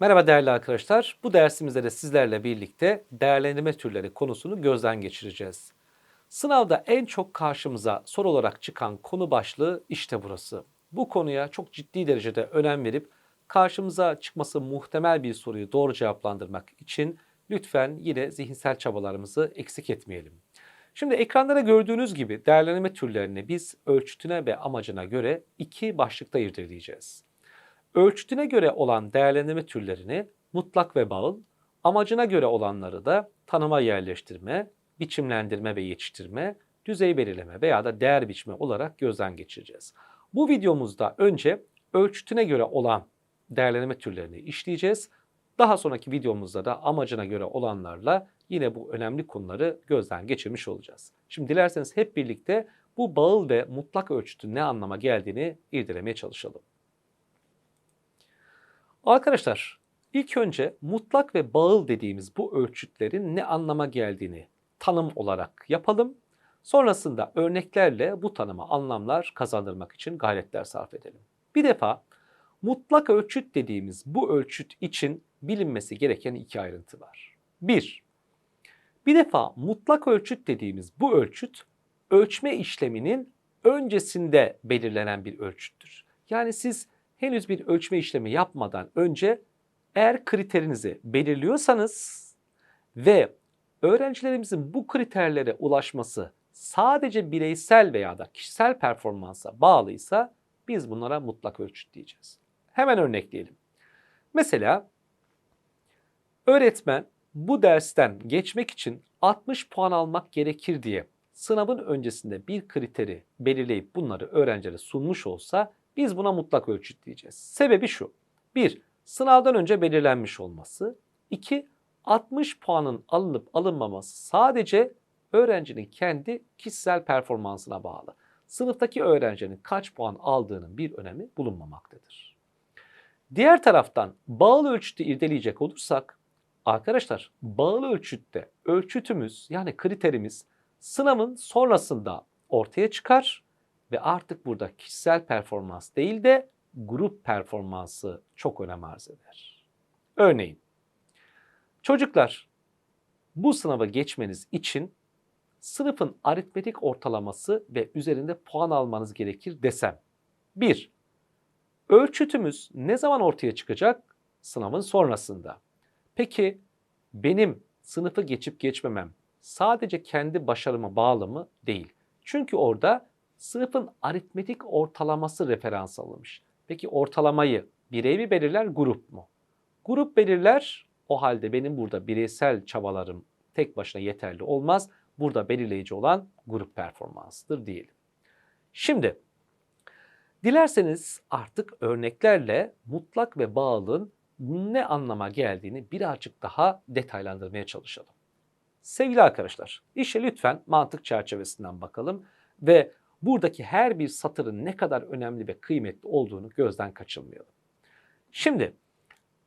Merhaba değerli arkadaşlar. Bu dersimizde de sizlerle birlikte değerlendirme türleri konusunu gözden geçireceğiz. Sınavda en çok karşımıza soru olarak çıkan konu başlığı işte burası. Bu konuya çok ciddi derecede önem verip karşımıza çıkması muhtemel bir soruyu doğru cevaplandırmak için lütfen yine zihinsel çabalarımızı eksik etmeyelim. Şimdi ekranlara gördüğünüz gibi değerlendirme türlerini biz ölçütüne ve amacına göre iki başlıkta irdeleyeceğiz. Ölçütüne göre olan değerlendirme türlerini mutlak ve bağıl, amacına göre olanları da tanıma yerleştirme, biçimlendirme ve yetiştirme, düzey belirleme veya da değer biçme olarak gözden geçireceğiz. Bu videomuzda önce ölçütüne göre olan değerlendirme türlerini işleyeceğiz. Daha sonraki videomuzda da amacına göre olanlarla yine bu önemli konuları gözden geçirmiş olacağız. Şimdi dilerseniz hep birlikte bu bağıl ve mutlak ölçütün ne anlama geldiğini irdelemeye çalışalım. Arkadaşlar ilk önce mutlak ve bağıl dediğimiz bu ölçütlerin ne anlama geldiğini tanım olarak yapalım. Sonrasında örneklerle bu tanıma anlamlar kazandırmak için gayretler sarf edelim. Bir defa mutlak ölçüt dediğimiz bu ölçüt için bilinmesi gereken iki ayrıntı var. Bir, bir defa mutlak ölçüt dediğimiz bu ölçüt ölçme işleminin öncesinde belirlenen bir ölçüttür. Yani siz henüz bir ölçme işlemi yapmadan önce eğer kriterinizi belirliyorsanız ve öğrencilerimizin bu kriterlere ulaşması sadece bireysel veya da kişisel performansa bağlıysa biz bunlara mutlak ölçüt diyeceğiz. Hemen örnekleyelim. Mesela öğretmen bu dersten geçmek için 60 puan almak gerekir diye sınavın öncesinde bir kriteri belirleyip bunları öğrencilere sunmuş olsa biz buna mutlak ölçüt diyeceğiz. Sebebi şu. 1. Sınavdan önce belirlenmiş olması. 2. 60 puanın alınıp alınmaması sadece öğrencinin kendi kişisel performansına bağlı. Sınıftaki öğrencinin kaç puan aldığının bir önemi bulunmamaktadır. Diğer taraftan bağlı ölçütü irdeleyecek olursak arkadaşlar bağlı ölçütte ölçütümüz yani kriterimiz sınavın sonrasında ortaya çıkar ve artık burada kişisel performans değil de grup performansı çok önem arz eder. Örneğin çocuklar bu sınava geçmeniz için sınıfın aritmetik ortalaması ve üzerinde puan almanız gerekir desem. 1. Ölçütümüz ne zaman ortaya çıkacak? Sınavın sonrasında. Peki benim sınıfı geçip geçmemem sadece kendi başarıma bağlı mı? Değil. Çünkü orada sınıfın aritmetik ortalaması referans alınmış. Peki ortalamayı birey mi belirler, grup mu? Grup belirler, o halde benim burada bireysel çabalarım tek başına yeterli olmaz. Burada belirleyici olan grup performansıdır diyelim. Şimdi dilerseniz artık örneklerle mutlak ve bağlılığın ne anlama geldiğini birazcık daha detaylandırmaya çalışalım. Sevgili arkadaşlar, işe lütfen mantık çerçevesinden bakalım ve buradaki her bir satırın ne kadar önemli ve kıymetli olduğunu gözden kaçırmayalım. Şimdi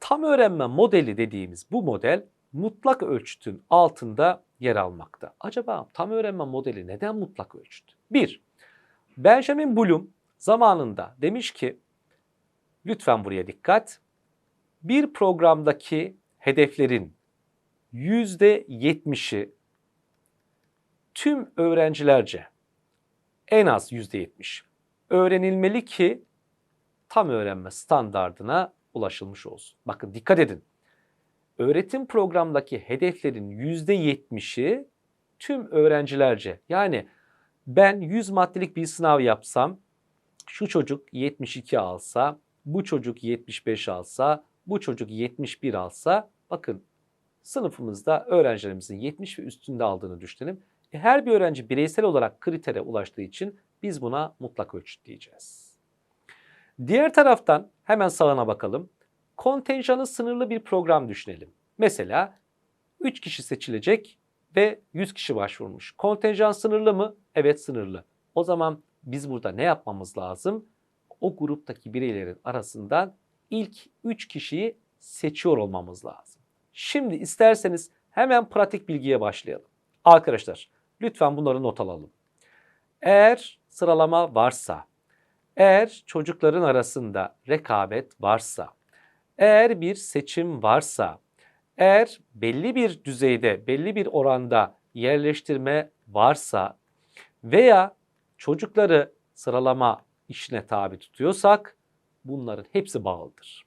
tam öğrenme modeli dediğimiz bu model mutlak ölçütün altında yer almakta. Acaba tam öğrenme modeli neden mutlak ölçüt? Bir, Benjamin Bloom zamanında demiş ki, lütfen buraya dikkat, bir programdaki hedeflerin %70'i tüm öğrencilerce en az %70 öğrenilmeli ki tam öğrenme standardına ulaşılmış olsun. Bakın dikkat edin. Öğretim programdaki hedeflerin %70'i tüm öğrencilerce. Yani ben 100 maddelik bir sınav yapsam, şu çocuk 72 alsa, bu çocuk 75 alsa, bu çocuk 71 alsa, bakın sınıfımızda öğrencilerimizin 70 ve üstünde aldığını düşünelim. E, her bir öğrenci bireysel olarak kritere ulaştığı için biz buna mutlak ölçüt diyeceğiz. Diğer taraftan hemen sağına bakalım. Kontenjanı sınırlı bir program düşünelim. Mesela 3 kişi seçilecek ve 100 kişi başvurmuş. Kontenjan sınırlı mı? Evet sınırlı. O zaman biz burada ne yapmamız lazım? O gruptaki bireylerin arasından ilk 3 kişiyi seçiyor olmamız lazım. Şimdi isterseniz hemen pratik bilgiye başlayalım. Arkadaşlar Lütfen bunları not alalım. Eğer sıralama varsa, eğer çocukların arasında rekabet varsa, Eğer bir seçim varsa, eğer belli bir düzeyde, belli bir oranda yerleştirme varsa veya çocukları sıralama işine tabi tutuyorsak bunların hepsi bağlıdır.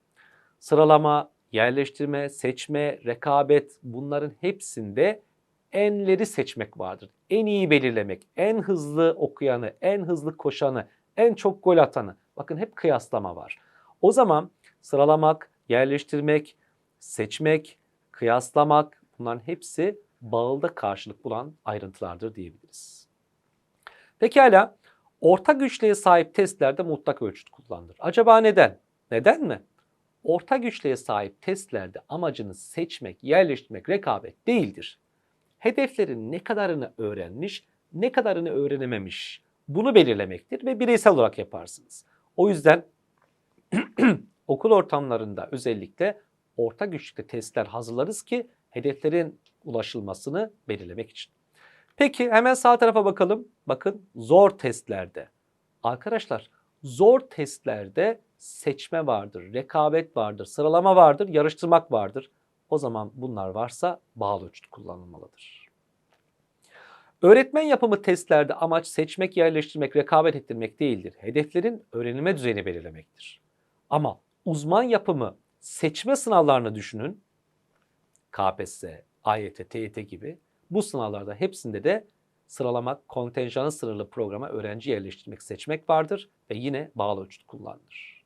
Sıralama, yerleştirme, seçme, rekabet bunların hepsinde enleri seçmek vardır. En iyi belirlemek, en hızlı okuyanı, en hızlı koşanı, en çok gol atanı. Bakın hep kıyaslama var. O zaman sıralamak, yerleştirmek, seçmek, kıyaslamak bunların hepsi bağılda karşılık bulan ayrıntılardır diyebiliriz. Pekala orta güçlüğe sahip testlerde mutlak ölçüt kullanılır. Acaba neden? Neden mi? Orta güçlüğe sahip testlerde amacınız seçmek, yerleştirmek, rekabet değildir. Hedeflerin ne kadarını öğrenmiş, ne kadarını öğrenememiş bunu belirlemektir ve bireysel olarak yaparsınız. O yüzden okul ortamlarında özellikle orta güçlükte testler hazırlarız ki hedeflerin ulaşılmasını belirlemek için. Peki hemen sağ tarafa bakalım. Bakın zor testlerde. Arkadaşlar zor testlerde seçme vardır, rekabet vardır, sıralama vardır, yarıştırmak vardır. O zaman bunlar varsa bağlı ölçüt kullanılmalıdır. Öğretmen yapımı testlerde amaç seçmek, yerleştirmek, rekabet ettirmek değildir. Hedeflerin öğrenilme düzeyini belirlemektir. Ama uzman yapımı seçme sınavlarını düşünün. KPSS, AYT, TYT gibi bu sınavlarda hepsinde de sıralamak, kontenjanı sınırlı programa öğrenci yerleştirmek, seçmek vardır ve yine bağlı ölçüt kullanılır.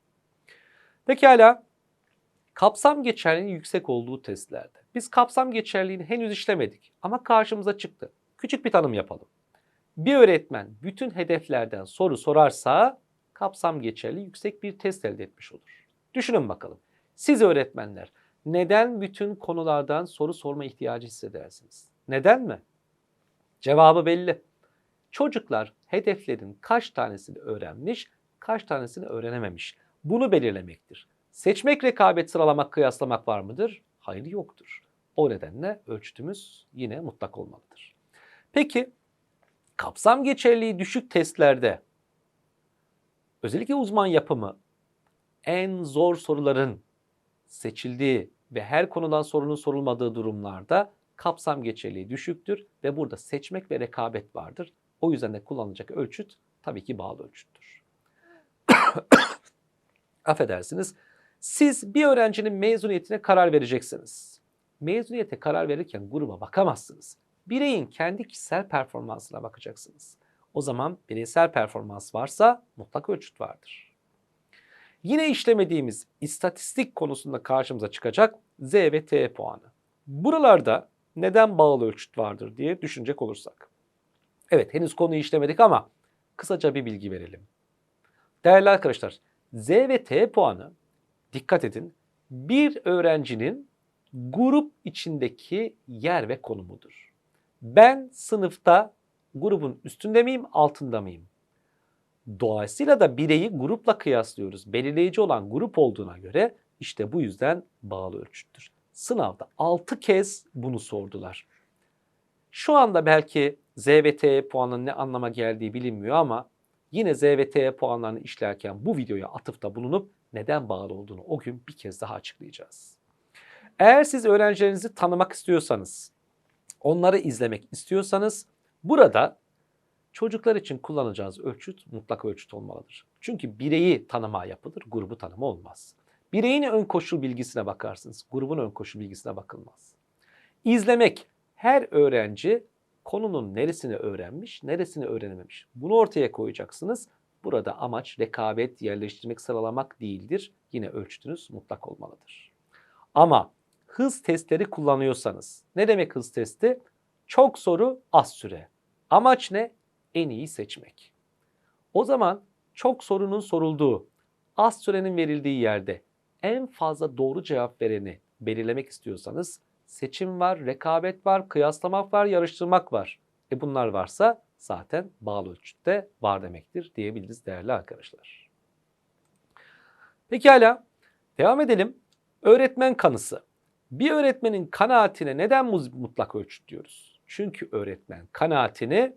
Pekala, kapsam geçerliliğinin yüksek olduğu testlerde. Biz kapsam geçerliliğini henüz işlemedik ama karşımıza çıktı. Küçük bir tanım yapalım. Bir öğretmen bütün hedeflerden soru sorarsa kapsam geçerli yüksek bir test elde etmiş olur. Düşünün bakalım. Siz öğretmenler neden bütün konulardan soru sorma ihtiyacı hissedersiniz? Neden mi? Cevabı belli. Çocuklar hedeflerin kaç tanesini öğrenmiş, kaç tanesini öğrenememiş. Bunu belirlemektir. Seçmek, rekabet, sıralamak, kıyaslamak var mıdır? Hayır yoktur. O nedenle ölçütümüz yine mutlak olmalıdır. Peki kapsam geçerliliği düşük testlerde özellikle uzman yapımı en zor soruların seçildiği ve her konudan sorunun sorulmadığı durumlarda kapsam geçerliği düşüktür ve burada seçmek ve rekabet vardır. O yüzden de kullanılacak ölçüt tabii ki bağlı ölçüttür. Affedersiniz. Siz bir öğrencinin mezuniyetine karar vereceksiniz. Mezuniyete karar verirken gruba bakamazsınız. Bireyin kendi kişisel performansına bakacaksınız. O zaman bireysel performans varsa mutlak ölçüt vardır. Yine işlemediğimiz istatistik konusunda karşımıza çıkacak Z ve T puanı. Buralarda neden bağlı ölçüt vardır diye düşünecek olursak. Evet henüz konuyu işlemedik ama kısaca bir bilgi verelim. Değerli arkadaşlar Z ve T puanı dikkat edin bir öğrencinin grup içindeki yer ve konumudur. Ben sınıfta grubun üstünde miyim, altında mıyım? Dolayısıyla da bireyi grupla kıyaslıyoruz. Belirleyici olan grup olduğuna göre işte bu yüzden bağlı ölçüttür. Sınavda 6 kez bunu sordular. Şu anda belki Z ve T puanının ne anlama geldiği bilinmiyor ama yine Z ve T puanlarını işlerken bu videoya atıfta bulunup neden bağlı olduğunu o gün bir kez daha açıklayacağız. Eğer siz öğrencilerinizi tanımak istiyorsanız, onları izlemek istiyorsanız burada çocuklar için kullanacağınız ölçüt mutlak ölçüt olmalıdır. Çünkü bireyi tanıma yapılır, grubu tanıma olmaz. Bireyin ön koşul bilgisine bakarsınız, grubun ön koşul bilgisine bakılmaz. İzlemek, her öğrenci konunun neresini öğrenmiş, neresini öğrenememiş. Bunu ortaya koyacaksınız. Burada amaç rekabet, yerleştirmek, sıralamak değildir. Yine ölçütünüz mutlak olmalıdır. Ama hız testleri kullanıyorsanız, ne demek hız testi? Çok soru, az süre. Amaç ne? En iyi seçmek. O zaman çok sorunun sorulduğu, az sürenin verildiği yerde en fazla doğru cevap vereni belirlemek istiyorsanız seçim var, rekabet var, kıyaslamak var, yarıştırmak var. E bunlar varsa zaten bağlı ölçütte var demektir diyebiliriz değerli arkadaşlar. Pekala devam edelim. Öğretmen kanısı. Bir öğretmenin kanaatine neden mutlak ölçüt diyoruz? Çünkü öğretmen kanaatini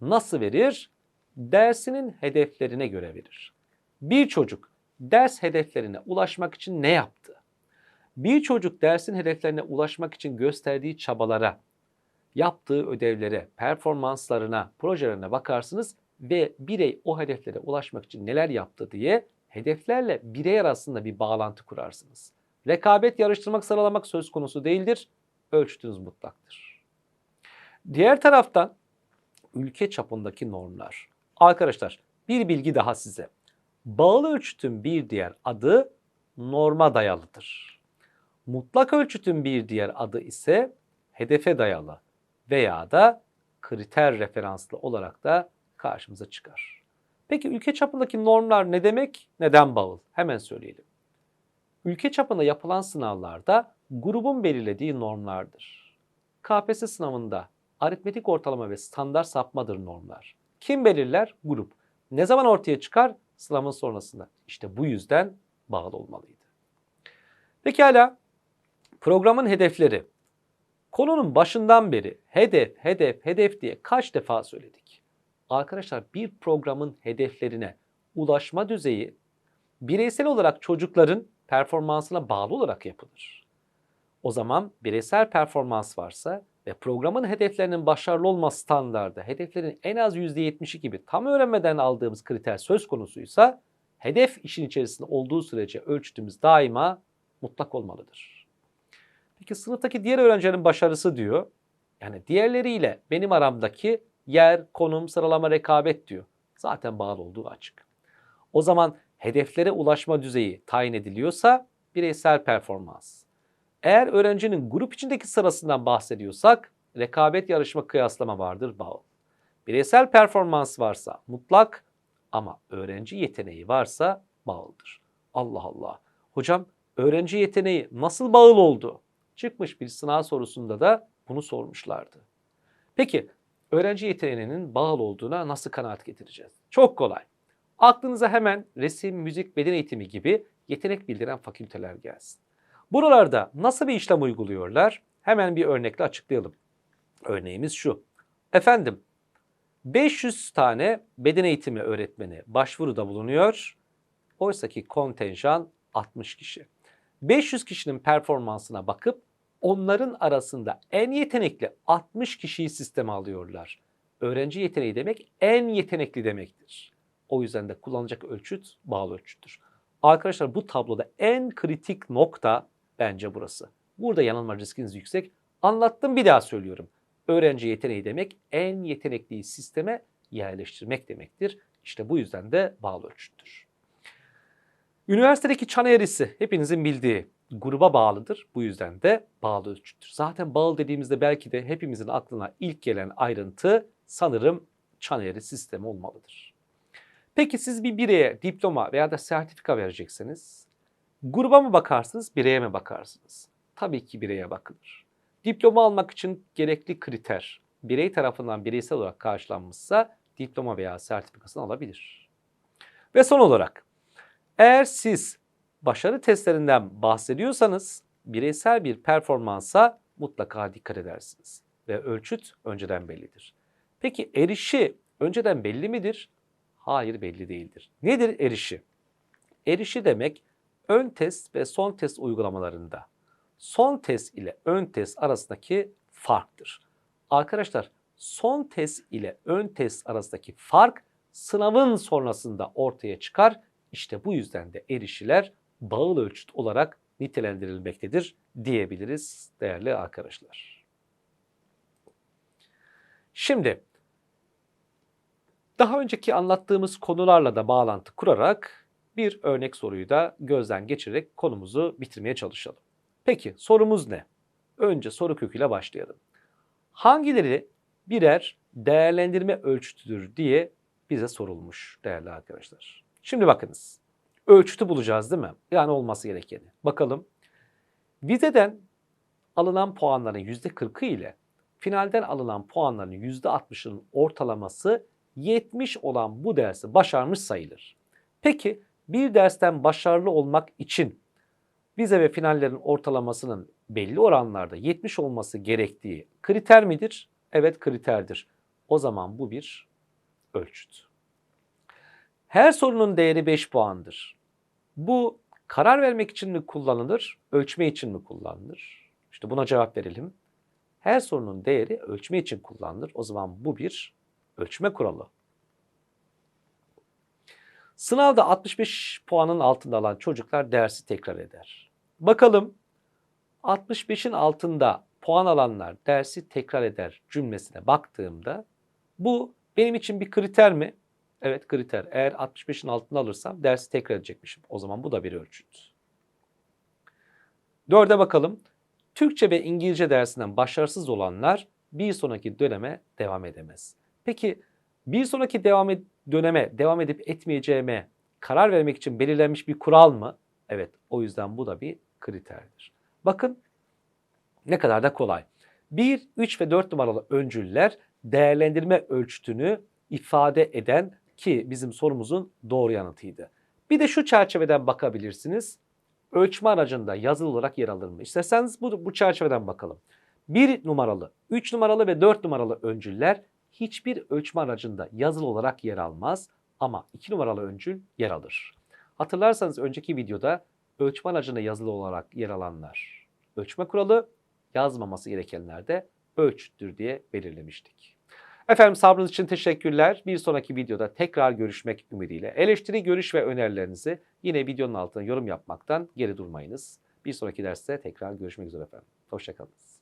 nasıl verir? Dersinin hedeflerine göre verir. Bir çocuk ders hedeflerine ulaşmak için ne yaptı? Bir çocuk dersin hedeflerine ulaşmak için gösterdiği çabalara, yaptığı ödevlere, performanslarına, projelerine bakarsınız ve birey o hedeflere ulaşmak için neler yaptı diye hedeflerle birey arasında bir bağlantı kurarsınız. Rekabet, yarıştırmak, sıralamak söz konusu değildir. Ölçütünüz mutlaktır. Diğer taraftan ülke çapındaki normlar. Arkadaşlar bir bilgi daha size. Bağlı ölçütün bir diğer adı norma dayalıdır. Mutlak ölçütün bir diğer adı ise hedefe dayalı veya da kriter referanslı olarak da karşımıza çıkar. Peki ülke çapındaki normlar ne demek? Neden bağıl? Hemen söyleyelim. Ülke çapında yapılan sınavlarda grubun belirlediği normlardır. KPSS sınavında aritmetik ortalama ve standart sapmadır normlar. Kim belirler? Grup. Ne zaman ortaya çıkar? Sınavın sonrasında. İşte bu yüzden bağlı olmalıydı. Pekala programın hedefleri. Konunun başından beri hedef, hedef, hedef diye kaç defa söyledik? Arkadaşlar bir programın hedeflerine ulaşma düzeyi bireysel olarak çocukların performansına bağlı olarak yapılır. O zaman bireysel performans varsa ve programın hedeflerinin başarılı olma standardı hedeflerin en az %70'i gibi tam öğrenmeden aldığımız kriter söz konusuysa hedef işin içerisinde olduğu sürece ölçütümüz daima mutlak olmalıdır. Peki sınıftaki diğer öğrencilerin başarısı diyor. Yani diğerleriyle benim aramdaki yer, konum, sıralama, rekabet diyor. Zaten bağlı olduğu açık. O zaman hedeflere ulaşma düzeyi tayin ediliyorsa bireysel performans. Eğer öğrencinin grup içindeki sırasından bahsediyorsak rekabet yarışma kıyaslama vardır bağlı. Bireysel performans varsa mutlak ama öğrenci yeteneği varsa bağlıdır. Allah Allah. Hocam öğrenci yeteneği nasıl bağlı oldu? Çıkmış bir sınav sorusunda da bunu sormuşlardı. Peki öğrenci yeteneğinin bağlı olduğuna nasıl kanaat getireceğiz? Çok kolay. Aklınıza hemen resim, müzik, beden eğitimi gibi yetenek bildiren fakülteler gelsin. Buralarda nasıl bir işlem uyguluyorlar? Hemen bir örnekle açıklayalım. Örneğimiz şu. Efendim 500 tane beden eğitimi öğretmeni başvuruda bulunuyor. Oysaki kontenjan 60 kişi. 500 kişinin performansına bakıp onların arasında en yetenekli 60 kişiyi sisteme alıyorlar. Öğrenci yeteneği demek en yetenekli demektir. O yüzden de kullanılacak ölçüt bağlı ölçüttür. Arkadaşlar bu tabloda en kritik nokta bence burası. Burada yanılma riskiniz yüksek. Anlattım bir daha söylüyorum. Öğrenci yeteneği demek en yetenekliyi sisteme yerleştirmek demektir. İşte bu yüzden de bağlı ölçüttür. Üniversitedeki çan eğrisi hepinizin bildiği gruba bağlıdır. Bu yüzden de bağlı ölçüttür. Zaten bağlı dediğimizde belki de hepimizin aklına ilk gelen ayrıntı sanırım çan eğri sistemi olmalıdır. Peki siz bir bireye diploma veya da sertifika verecekseniz gruba mı bakarsınız, bireye mi bakarsınız? Tabii ki bireye bakılır. Diploma almak için gerekli kriter birey tarafından bireysel olarak karşılanmışsa diploma veya sertifikasını alabilir. Ve son olarak eğer siz başarı testlerinden bahsediyorsanız bireysel bir performansa mutlaka dikkat edersiniz ve ölçüt önceden bellidir. Peki erişi önceden belli midir? Hayır belli değildir. Nedir erişi? Erişi demek ön test ve son test uygulamalarında son test ile ön test arasındaki farktır. Arkadaşlar son test ile ön test arasındaki fark sınavın sonrasında ortaya çıkar. İşte bu yüzden de erişiler bağıl ölçüt olarak nitelendirilmektedir diyebiliriz değerli arkadaşlar. Şimdi daha önceki anlattığımız konularla da bağlantı kurarak bir örnek soruyu da gözden geçirerek konumuzu bitirmeye çalışalım. Peki sorumuz ne? Önce soru köküyle başlayalım. Hangileri birer değerlendirme ölçütüdür diye bize sorulmuş değerli arkadaşlar. Şimdi bakınız. Ölçütü bulacağız değil mi? Yani olması gerekeni. Bakalım. Vizeden alınan puanların %40'ı ile finalden alınan puanların %60'ının ortalaması 70 olan bu dersi başarmış sayılır. Peki bir dersten başarılı olmak için vize ve finallerin ortalamasının belli oranlarda 70 olması gerektiği kriter midir? Evet kriterdir. O zaman bu bir ölçüt. Her sorunun değeri 5 puandır. Bu Karar vermek için mi kullanılır, ölçme için mi kullanılır? İşte buna cevap verelim. Her sorunun değeri ölçme için kullanılır. O zaman bu bir ölçme kuralı. Sınavda 65 puanın altında alan çocuklar dersi tekrar eder. Bakalım 65'in altında puan alanlar dersi tekrar eder cümlesine baktığımda bu benim için bir kriter mi? Evet kriter. Eğer 65'in altında alırsam dersi tekrar edecekmişim. O zaman bu da bir ölçüt. Dörde bakalım. Türkçe ve İngilizce dersinden başarısız olanlar bir sonraki döneme devam edemez. Peki bir sonraki devam ed- döneme devam edip etmeyeceğime karar vermek için belirlenmiş bir kural mı? Evet o yüzden bu da bir kriterdir. Bakın ne kadar da kolay. 1, 3 ve 4 numaralı öncüller değerlendirme ölçütünü ifade eden ki bizim sorumuzun doğru yanıtıydı. Bir de şu çerçeveden bakabilirsiniz. Ölçme aracında yazılı olarak yer alır mı? İsterseniz bu, bu çerçeveden bakalım. 1 numaralı, 3 numaralı ve 4 numaralı öncüller hiçbir ölçme aracında yazılı olarak yer almaz ama 2 numaralı öncül yer alır. Hatırlarsanız önceki videoda ölçme aracında yazılı olarak yer alanlar ölçme kuralı, yazmaması gerekenler de ölçüttür diye belirlemiştik. Efendim sabrınız için teşekkürler. Bir sonraki videoda tekrar görüşmek ümidiyle. Eleştiri, görüş ve önerilerinizi yine videonun altına yorum yapmaktan geri durmayınız. Bir sonraki derste tekrar görüşmek üzere efendim. Hoşçakalın.